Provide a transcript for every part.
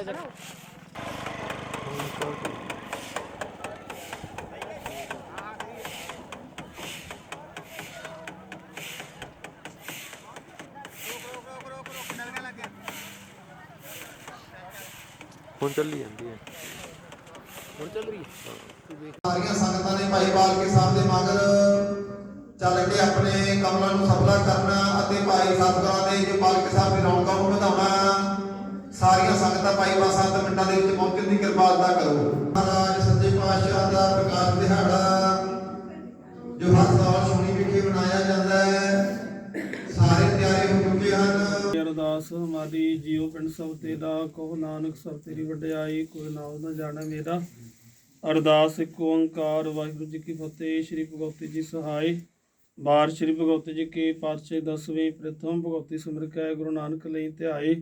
ਲੈ ਚੱਕ ਹੁਣ ਚੱਲੀ ਜਾਂਦੀ ਹੈ। ਹੁਣ ਚੱਲ ਰਹੀ ਹੈ। ਸਾਰੀਆਂ ਸੰਗਤਾਂ ਨੇ ਭਾਈ ਬਾਲਕੇ ਸਾਹਿਬ ਦੇ ਮਗਰ। ਚੱਲ ਕੇ ਆਪਣੇ ਕਮਲਾਂ ਨੂੰ ਸਫਲਾ ਕਰਨਾ ਅਤੇ ਭਾਈ ਸਤਿਗੁਰਾਂ ਦੇ ਜੋ ਬਾਲਕੇ ਸਾਹਿਬ ਦੀ ਰੌਣਕਾਂ ਨੂੰ ਵਧਾਉਣਾ। ਸਾਰੀਆਂ ਸੰਗਤਾਂ ਮਿੰਟਾਂ ਦੇ ਵਿੱਚ ਪਹੁੰਚਣ ਦੀ ਕਿਰਪਾਲਤਾ ਕਰੋ। ਮਹਾਰਾਜ ਸੱਚੇ ਪਾਤਸ਼ਾਹ ਦਾ ਪ੍ਰਕਾਸ਼ ਦਿਹਾੜਾ ਜੋ ਹਰ ਸਾਲ ਸੋਣੀ ਵਿਖੇ ਮਨਾਇਆ ਜਾਂਦਾ ਹੈ। ਸਾਰੇ ਤਿਆਰੇ ਹੋ ਚੁੱਕੇ ਹਨ। ਅਰਦਾਸ ਹਮਾਰੀ ਜੀਉ ਪਿੰਡ ਸਭ ਤੇਰਾ ਕਹੋ ਨਾਨਕ ਸਭ ਤੇਰੀ ਵਡਿਆਈ, ਕੋਈ ਨਾਮ ਨਾ ਜਾਣੇ ਮੇਰਾ। ਅਰਦਾਸ, ਇੱਕ ਓੰਕਾਰ, ਵਾਹਿਗੁਰੂ ਜੀ ਕੀ ਫਤਿਹ, ਸ੍ਰੀ ਭਗਵਤੀ ਜੀ ਸਹਾਈ। ਬਾਰ ਸ੍ਰੀ ਭਗਵਤੀ ਜੀ ਕੀ ਪਾਤਸ਼ਾਹ, ਦਸਵੇਂ, ਪ੍ਰਥਮ ਭਗਵਤੀ ਸਿਮਰ ਕੈ, ਗੁਰੂ ਨਾਨਕ ਲਈ ਧਿਆਏ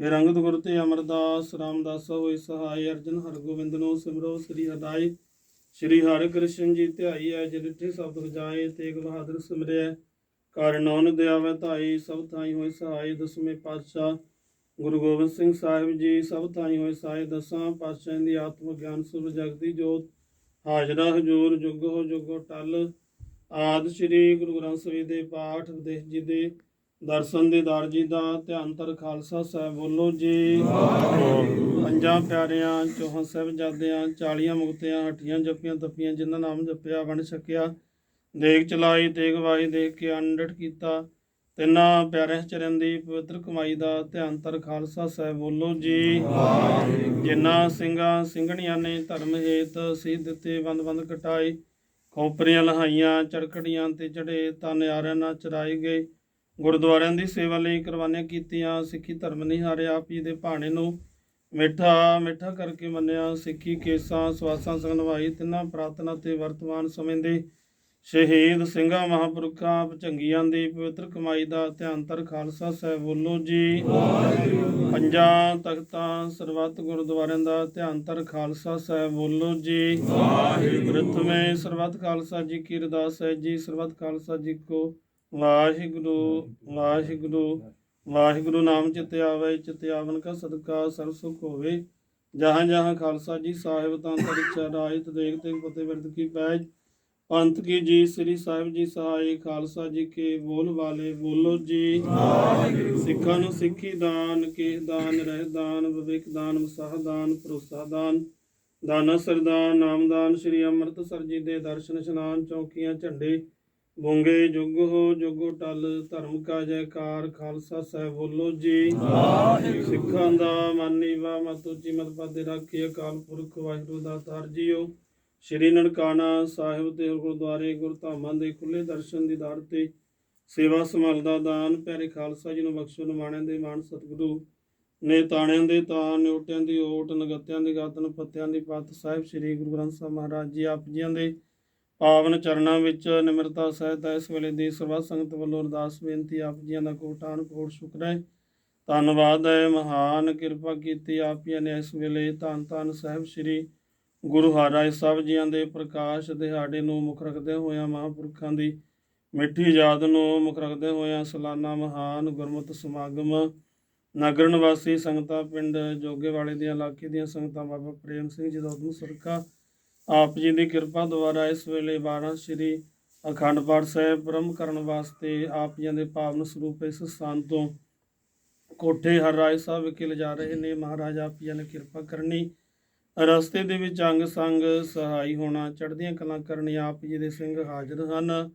ਫਿਰ ਅੰਗਦ ਗੁਰੂ ਤੇ ਅਮਰਦਾਸ, ਰਾਮਦਾਸ ਹੋਈ ਸਹਾਈ ਅਰਜਨ ਹਰਗੋਬਿੰਦ ਨੂੰ ਸਿਮਰੋ ਸ੍ਰੀ ਹਦਾਈ ਸ੍ਰੀ ਹਰਿ ਕ੍ਰਿਸ਼ਨ ਜੀ ਧਿਆਈ ਹੈ ਜਿਨਿਠੇ ਸ਼ਬਦ ਰਜਾਏ ਤੇਗ ਬਹਾਦਰ ਸਿਮਰਿਆ ਕਾਰਨੌਨ ਦਿਆਵੇ ਧਾਈ, ਸਭ ਥਾਈ ਹੋਏ ਸਹਾਈ ਦਸਵੇਂ ਪਾਤਸ਼ਾਹ। ਗੁਰੂ ਗੋਬਿੰਦ ਸਿੰਘ ਸਾਹਿਬ ਜੀ, ਸਭ ਥਾਈ ਹੋਏ ਸਹਾਈ ਦਸਾਂ ਪਾਤਸ਼ਾਹ ਦੀ ਆਤਮ ਗਿਆਨ ਸੁਰ ਜਗਦੀ ਜੋਤ। ਹਾਜ਼ਰਾ ਹਜੂਰ, ਜੁਗ ਹੋ ਜੁਗੋ, ਟਲ। ਆਦ ਸ੍ਰੀ ਗੁਰੂ ਗ੍ਰੰਥ ਸਾਹਿਬ ਦੇ ਪਾਠ, ਉਪਦੇਸ਼ ਜੀ ਦੇ ਦਰਸ਼ਨ ਦੀਦਾਰ ਜੀ ਦਾ ਧਿਆਨ ਤਰ ਖਾਲਸਾ ਸਾਹਿਬ ਬੋਲੋ ਜੀ। ਪੰਜਾਂ ਪਿਆਰਿਆਂ ਚੌਹਾਂ ਸਾਹਿਬਜ਼ਾਦਿਆਂ ਚਾਲੀਆਂ ਮੁਕਤਿਆਂ ਹੱਟੀਆਂ ਜੱਪੀਆਂ ਤੱਪੀਆਂ ਜਿਨ੍ਹਾਂ ਨਾਮ ਜਪਿਆ ਵੰਡ ਛਕਿਆ ਦੇਖ ਚਲਾਈ ਤੇਗ ਵਾਹੀ ਦੇਖ ਕੇ ਅੰਡਟ ਕੀਤਾ। ਤਿੰਨਾਂ ਪਿਆਰਿਆਂ ਚਰਨ ਦੀ ਪਵਿੱਤਰ ਕਮਾਈ ਦਾ ਧਿਆਨ ਤਰ ਖਾਲਸਾ ਸਾਹਿਬ ਬੋਲੋ ਜੀ। ਜਿਨ੍ਹਾਂ ਸਿੰਘਾਂ ਸਿੰਘਣੀਆਂ ਨੇ ਧਰਮ ਹੇਤ ਸੀ ਦਿੱਤੇ ਬੰਦ ਬੰਦ ਕਟਾਈ ਖੋਪਰੀਆਂ ਲਹਾਈਆਂ ਚੜਕੜੀਆਂ ਤੇ ਚੜੇ ਤਾਂ ਨਿਆਰਿਆਂ ਨਾਲ ਚਰਾਏ ਗਏ। ਗੁਰਦੁਆਰਿਆਂ ਦੀ ਸੇਵਾ ਲਈ ਕੁਰਬਾਨੀਆਂ ਕੀਤੀਆਂ ਸਿੱਖੀ ਧਰਮ ਨਹੀਂ ਹਾਰਿਆ ਆਪ ਜੀ ਦੇ ਭਾਣੇ ਨੂੰ ਮਿੱਠਾ ਮਿੱਠਾ ਕਰਕੇ ਮੰਨਿਆ ਸਿੱਖੀ ਕੇਸਾਂ ਸਵਾਸਾਂ ਸੰਗ ਨਿਭਾਈ ਤਿੰਨਾਂ ਪ੍ਰਾਰਥਨਾ ਤੇ ਵਰਤਮਾਨ ਸਮੇਂ ਦੇ ਸ਼ਹੀਦ ਸਿੰਘਾਂ ਮਹਾਂਪੁਰਖਾਂ ਭਚੰਗੀਆਂ ਦੀ ਪਵਿੱਤਰ ਕਮਾਈ ਦਾ ਧਿਆਨ ਤਰ ਖਾਲਸਾ ਸਾਹਿਬ ਬੋਲੋ ਜੀ। ਪੰਜਾਂ ਤਖਤਾਂ ਸਰਬੱਤ ਗੁਰਦੁਆਰਿਆਂ ਦਾ ਧਿਆਨ ਤਰ ਖਾਲਸਾ ਸਾਹਿਬ ਬੋਲੋ ਜੀ। ਪ੍ਰਥਮੇ ਸਰਬੱਤ ਖਾਲਸਾ ਜੀ ਕੀ ਅਰਦਾਸ ਹੈ ਜੀ ਸਰਬੱਤ ਖਾਲਸਾ ਜੀ ਕੋ ਵਾਹਿਗੁਰੂ ਵਾਹਿਗੁਰੂ ਵਾਹਿਗੁਰੂ ਨਾਮ ਚਿਤ ਆਵੇ ਚਿਤ ਆਵਨ ਕਾ ਸਦਕਾ ਸਰਬ ਸੁਖ ਹੋਵੇ। ਜਹਾਂ ਜਹਾਂ ਖਾਲਸਾ ਜੀ ਸਾਹਿਬ ਤਾਂ ਤਰਿਚਾ ਰਾਇਤ ਦੇਖ ਤੇ ਪਤੇ ਵਰਤ ਕੀ ਪੈਜ। ਪੰਥ ਕੀ ਜੀ ਸ੍ਰੀ ਸਾਹਿਬ ਜੀ ਸਹਾਈ ਖਾਲਸਾ ਜੀ ਕੇ ਬੋਲ ਵਾਲੇ ਬੋਲੋ ਜੀ। ਸਿੱਖਾਂ ਨੂੰ ਸਿੱਖੀ ਦਾਨ ਕੇ ਦਾਨ ਰਹਿ ਦਾਨ ਵਿਵੇਕ ਦਾਨ ਵਸਾਹ ਦਾਨ ਭਰੋਸਾ ਦਾਨ। ਦਾਨਾ ਸਰਦਾਨ ਨਾਮਦਾਨ ਸ੍ਰੀ ਅੰਮ੍ਰਿਤਸਰ ਜੀ ਦੇ ਦਰਸ਼ਨ ਇਸ਼ਨਾਨ ਚੌਕੀਆਂ ਝੰਡੇ ਬੁੰਗੇ ਜੁਗ ਹੋ ਜੁਗੋ ਟਲ ਧਰਮ ਕਾ ਜੈਕਾਰ ਖਾਲਸਾ ਸਾਹਿਬ ਬੋਲੋ ਜੀ। ਸਿੱਖਾਂ ਦਾ ਮਤ ਉੱਚੀ ਮਤ ਪਾਦੇ ਰੱਖੀ ਅਕਾਲ ਪੁਰਖ ਵਾਹਿਗੁਰੂ ਦਾ ਤਾਰ ਜੀਓ। ਸ਼੍ਰੀ ਨਨਕਾਣਾ ਸਾਹਿਬ ਤੇ ਗੁਰਦੁਆਰੇ ਗੁਰਧਾਮਾਂ ਦੇ ਖੁੱਲੇ ਦਰਸ਼ਨ ਦੀਦਾਰ ਤੇ ਸੇਵਾ ਸੰਭਾਲ ਦਾ ਦਾਨ ਪਿਆਰੇ ਖਾਲਸਾ ਜੀ ਨੂੰ ਬਖਸ਼ੋ ਨਿਮਾਣਿਆਂ ਦੇ ਮਾਣ ਸਤਿਗੁਰੂ। ਨੇ ਤਾਣਿਆਂ ਦੇ ਤਾਣ ਨਿਉਟਿਆਂ ਦੀ ਓਟ ਨਗਤਿਆਂ ਦੀ ਗਾਤਨ ਪੱਤਿਆਂ ਦੀ ਪੱਤ ਸਾਹਿਬ ਸ੍ਰੀ ਗੁਰੂ ਗ੍ਰੰਥ ਸਾਹਿਬ ਮਹਾਰਾਜ ਜੀ ਆਪ ਜੀਆਂ ਦੇ ਪਾਵਨ ਚਰਨਾਂ ਵਿੱਚ ਨਿਮਰਤਾ ਸਹਿਤ ਇਸ ਵੇਲੇ ਦੀ ਸਰਬੱਤ ਸੰਗਤ ਵੱਲੋਂ ਅਰਦਾਸ ਬੇਨਤੀ ਆਪ ਜੀਆਂ ਦਾ ਕੋਟਾਨ ਕੋਟ ਸ਼ੁਕਰ ਹੈ। ਧੰਨਵਾਦ ਹੈ, ਮਹਾਨ ਕਿਰਪਾ ਕੀਤੀ ਆਪ ਜੀਆਂ ਨੇ ਇਸ ਵੇਲੇ ਧੰਨ ਧੰਨ ਸਾਹਿਬ ਸ੍ਰੀ ਗੁਰੂ ਹਰਿਰਾਏ ਸਾਹਿਬ ਜੀਆਂ ਦੇ ਪ੍ਰਕਾਸ਼ ਦਿਹਾੜੇ ਨੂੰ ਮੁੱਖ ਰੱਖਦੇ ਹੋਇਆ, ਮਹਾਂਪੁਰਖਾਂ ਦੀ ਮਿੱਠੀ ਯਾਦ ਨੂੰ ਮੁੱਖ ਰੱਖਦੇ ਹੋਇਆਂ ਸਾਲਾਨਾ ਮਹਾਨ ਗੁਰਮਤਿ ਸਮਾਗਮ ਨਗਰ ਨਿਵਾਸੀ ਸੰਗਤਾਂ, ਪਿੰਡ ਜੋਗੇਵਾਲੇ ਦੀਆਂ, ਇਲਾਕੇ ਦੀਆਂ ਸੰਗਤਾਂ ਬਾਬਾ ਪ੍ਰੇਮ ਸਿੰਘ ਜੀ ਦਾ ਉਦਮ ਸਰਕਾ ਆਪ ਜੀ ਦੀ ਕਿਰਪਾ ਦੁਆਰਾ ਇਸ ਵੇਲੇ 12 ਸ੍ਰੀ ਅਖੰਡ ਪਾਠ ਸਾਹਿਬ ਬ੍ਰਹਮ ਕਰਨ ਵਾਸਤੇ ਆਪ ਜੀ ਦੇ ਪਾਵਨ ਸਰੂਪ ਇਸ ਸਥਾਨ ਤੋਂ ਕੋਠੇ ਹਰ ਹਰਰਾਏ ਸਾਹਿਬ ਵਿਖੇ ਲਿਜਾ ਰਹੇ ਨੇ। ਮਹਾਰਾਜ ਆਪ ਜੀ ਨੇ ਕਿਰਪਾ ਕਰਨੀ। ਰਸਤੇ ਦੇ ਵਿੱਚ ਅੰਗ ਸੰਗ ਸਹਾਈ ਹੋਣਾ, ਚੜ੍ਹਦੀਆਂ ਕਲਾਂ ਕਰਨੀ ਆਪ ਜੀ ਦੇ ਸਿੰਘ ਹਾਜ਼ਰ ਹਨ।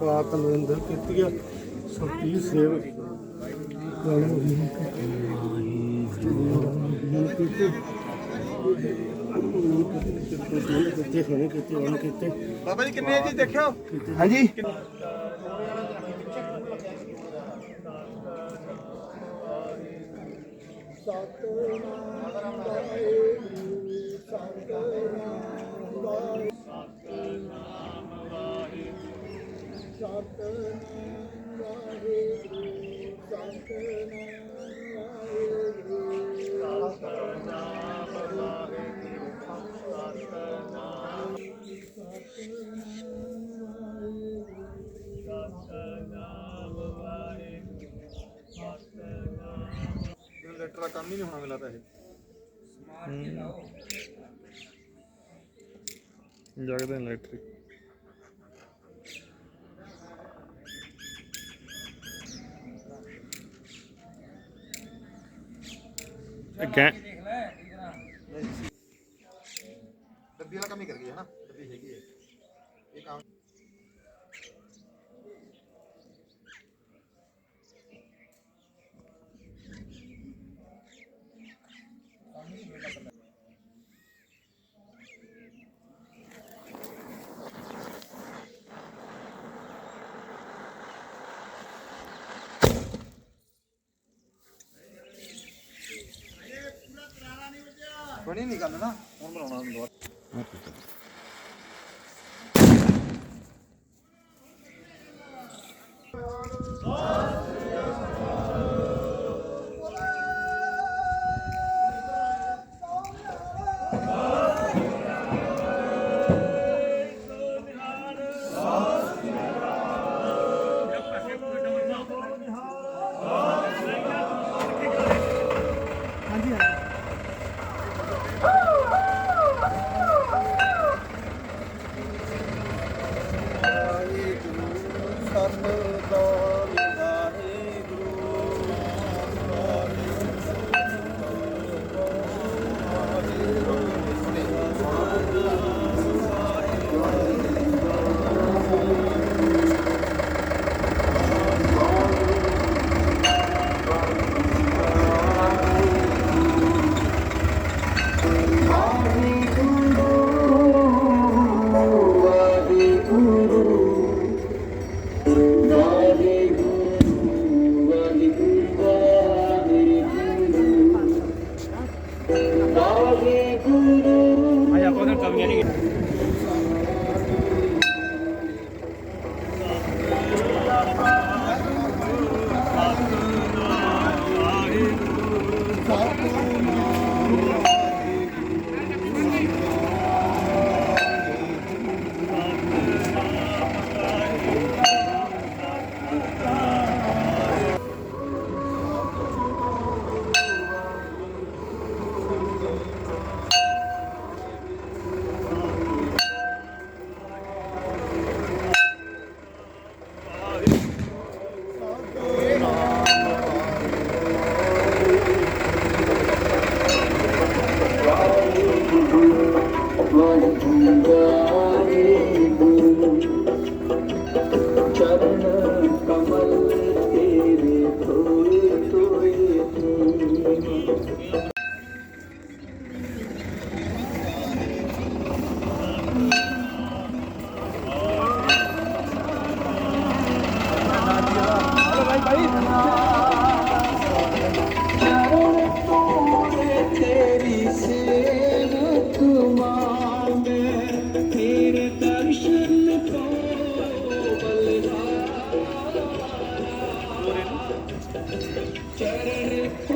ਪਾਤ ਨਿੰਦਰ ਕੀਤੀ ਆ। ਸਤੀ ਸੇਵ ਗਾਣੀ ਕਿਤੇ। ਬਾਬਾ ਜੀ ਕਿੰਨੇ ਜੀ ਦੇਖਿਓ ਹਾਂਜੀ। ਲੈਟਰ ਦਾ ਕੰਮ ਹੀ ਨਹੀਂ ਹੋਣਾ ਮਿਲਦਾ ਇਹ ਜਗਦੇ ਇਲੈਕਟ੍ਰਿਕ ਗੈਂ ਡੱਬੀ ਵਾਲਾ ਕੰਮ ਹੀ ਕਰ ਗਈ ਹੈ ਨਾ? चरण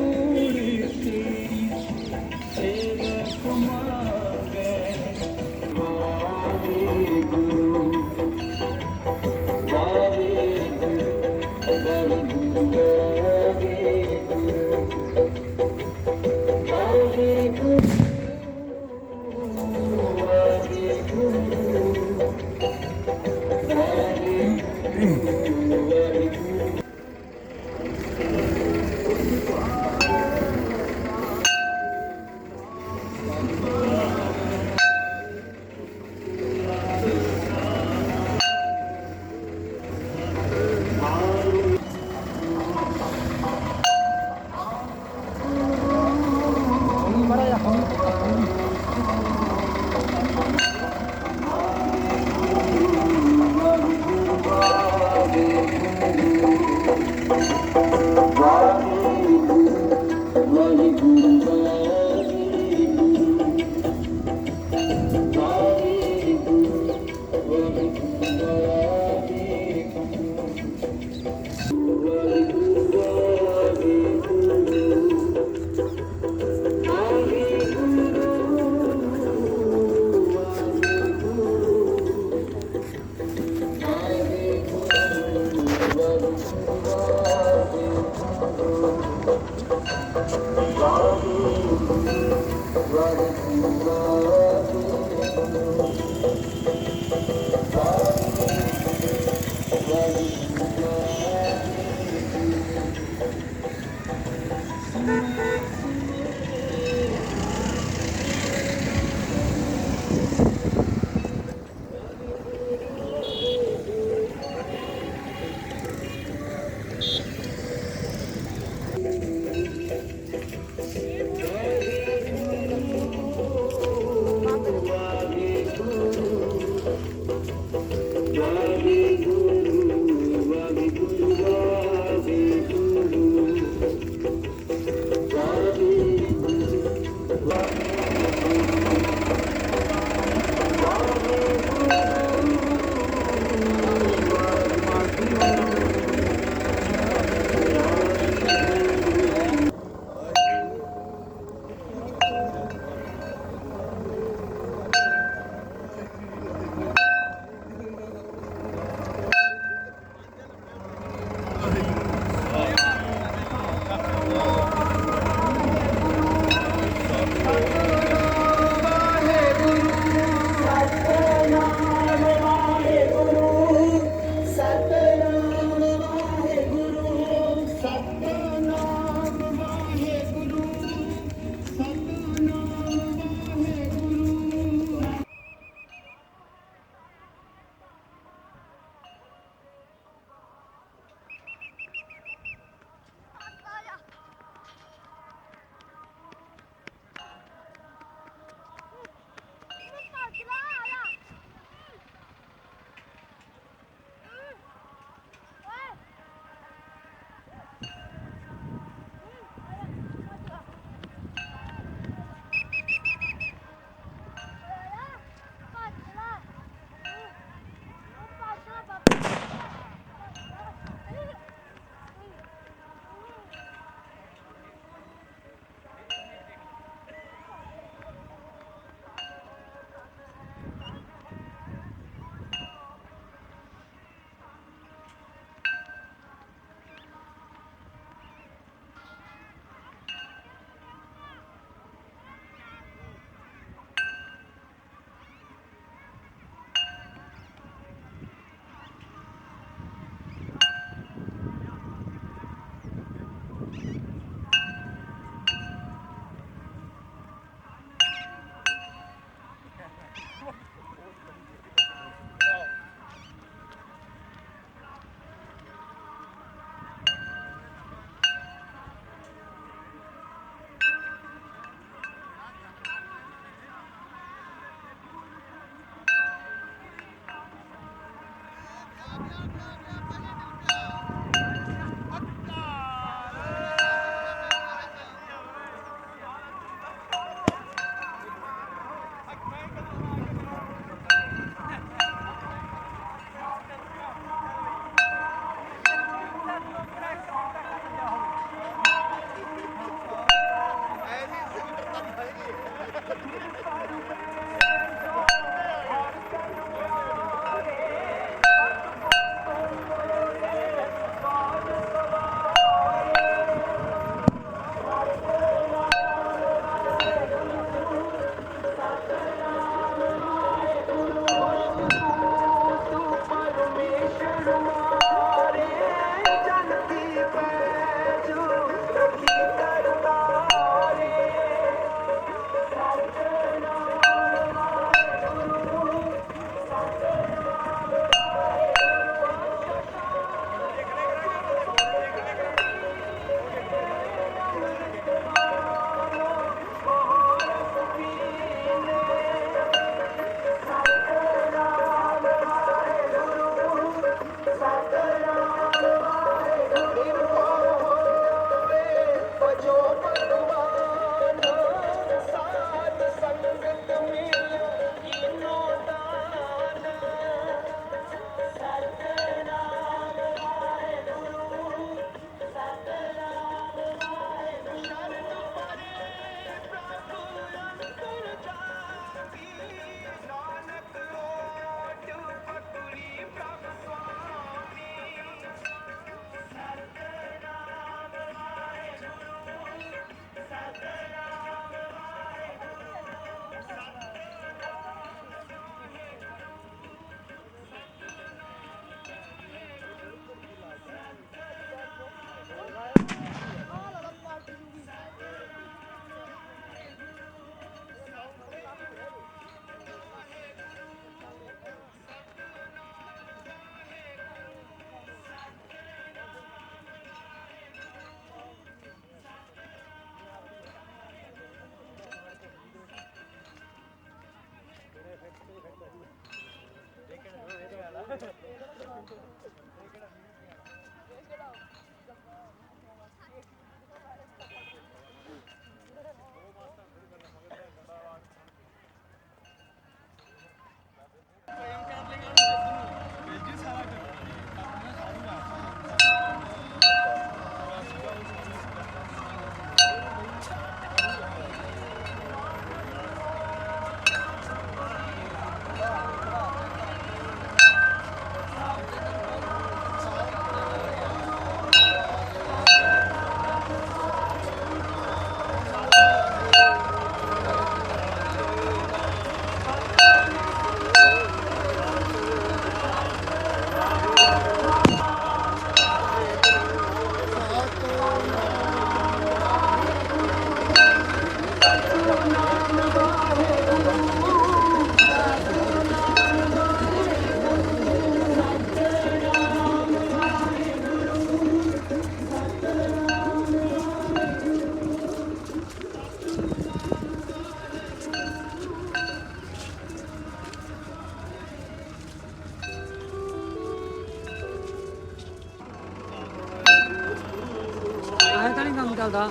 ਆਏ ਤਾਂ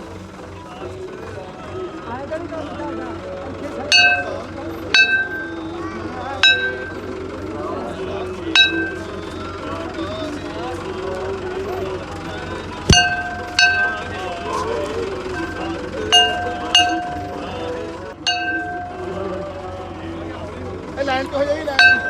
ਨਹੀਂ ਕੰਮ ਚੱਲਦਾ ਆਏ ਤਾਂ ਨਹੀਂ ਕੰਮ ਚੱਲਦਾ ਇਹ ਲਾਈਨ ਤੋਂ ਹੋ ਜਾਈ ਲਾਈਨ ਇੱਧਰ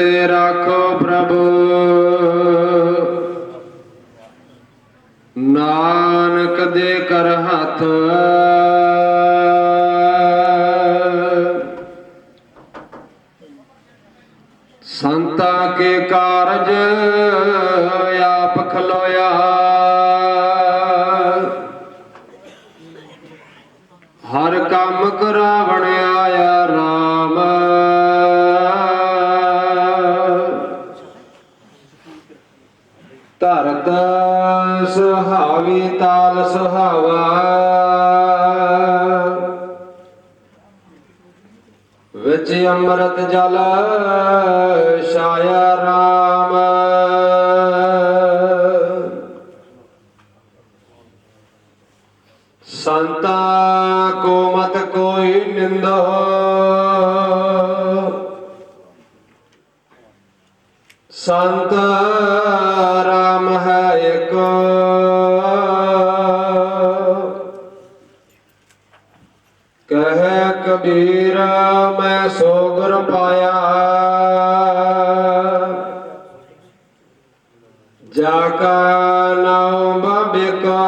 ਤੇ ਰਾਖੋ ਪ੍ਰਭੂ। ਨਾਨਕ ਦੇ ਕਰ ਹੱਥ। ਸੰਤਾ ਕੇ ਕਾਰਜ ਆਪ ਖਲੋਇਆ। ਜਲ ਛਾਇਆ RAM ਸੰਤਾ ਕੋ ਮਤ ਕੋਈ ਨਿੰਦੋ। ਸੰਤ ਰਾਮ ਹੈ ਇੱਕ। ਕਹੇ ਕਬੀਰ ਮੈਂ ਸੋ ਗੁਰ ਪਾਇਆ। ਜਾ ਕਾ ਨਾਮ ਬਿਕਾ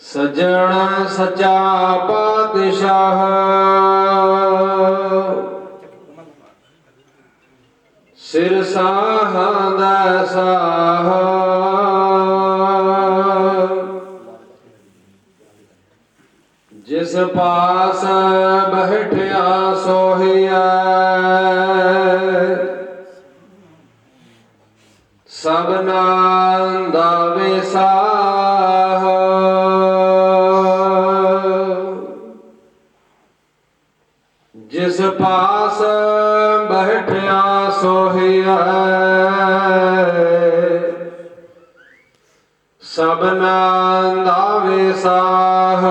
ਸਜਣ ਸਚਾ ਪਾਤਸ਼ਾਹ। ਸਿਰ ਸਾਹਾਂ ਦਾ ਸਾਹ। ਜਿਸ ਪਾਸ ਬਹਿਠਿਆ ਸੋਹੀਐ ਸਭਨਾਂ ਦਾ ਵਿਸਾਹ। ਜਿਸ ਪਾਸ ਬਹਿਠਿਆ ਸੋਹਿਆ। ਸਭਨਾਂ ਦਾ ਵਿਸਾਹ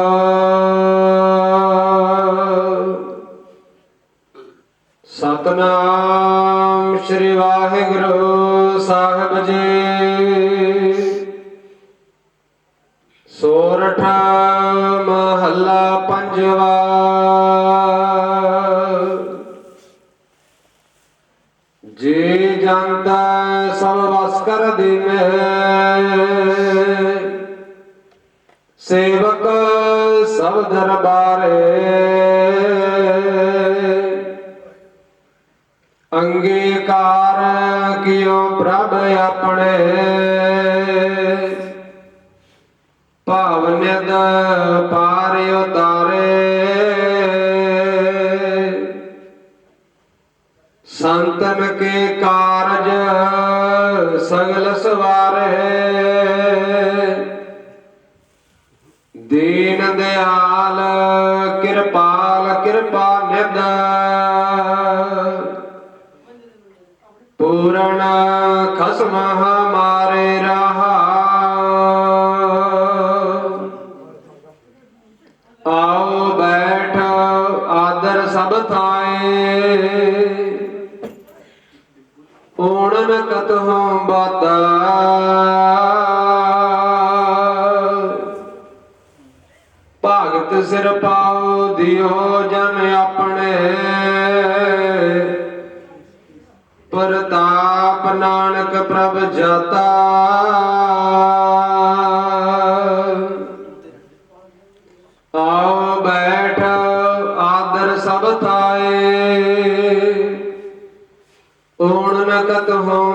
ਸਤਨਾਮ ਸ੍ਰੀ ਵਾਹਿਗੁਰੂ ਸਾਹਿਬ ਜੀ। ਸੋਰਠ ਮਹੱਲਾ ਪੰਜਵਾ। ਜੇ ਜਾਂਦਾ ਸਭ ਵਸ ਕਰ ਦੀਨੇ ਸੇਵਕ ਸਭ ਦਰਬਾਰੇ। ਅੰਗੀਕਾਰ ਕਿਉ ਪ੍ਰਭ ਆਪਣੇ। ਭਾਵ ਨਿਦ ਪਾਰ ਉਤਾਰੇ। ਸੰਤਨ ਕੇ ਕਾਰਜ ਸਗਲ ਸਵਾਰੇ। ਕਿਰਪਾ ਨਿਦ ਪੂਰਨ ਖਸਮ ਹਮਾਰੇ ਰਹਾ। ਆਓ ਬੈਠ ਆਦਰ ਸਭ ਥਾਏ। ਓਣਨ ਕਤਹੁ ਬਾਤਾ ਭਗਤ ਸਿਰ ਪਾਉ ਦਿਓ ਜਨ ਆਪਣੇ। ਪ੍ਰਤਾਪ ਨਾਨਕ ਪ੍ਰਭ ਜਾਤਾ। ਆਓ ਬੈਠ, ਆਦਰ ਸਭ ਥਾਏ। ਓਣ ਨ ਕਤਹੁ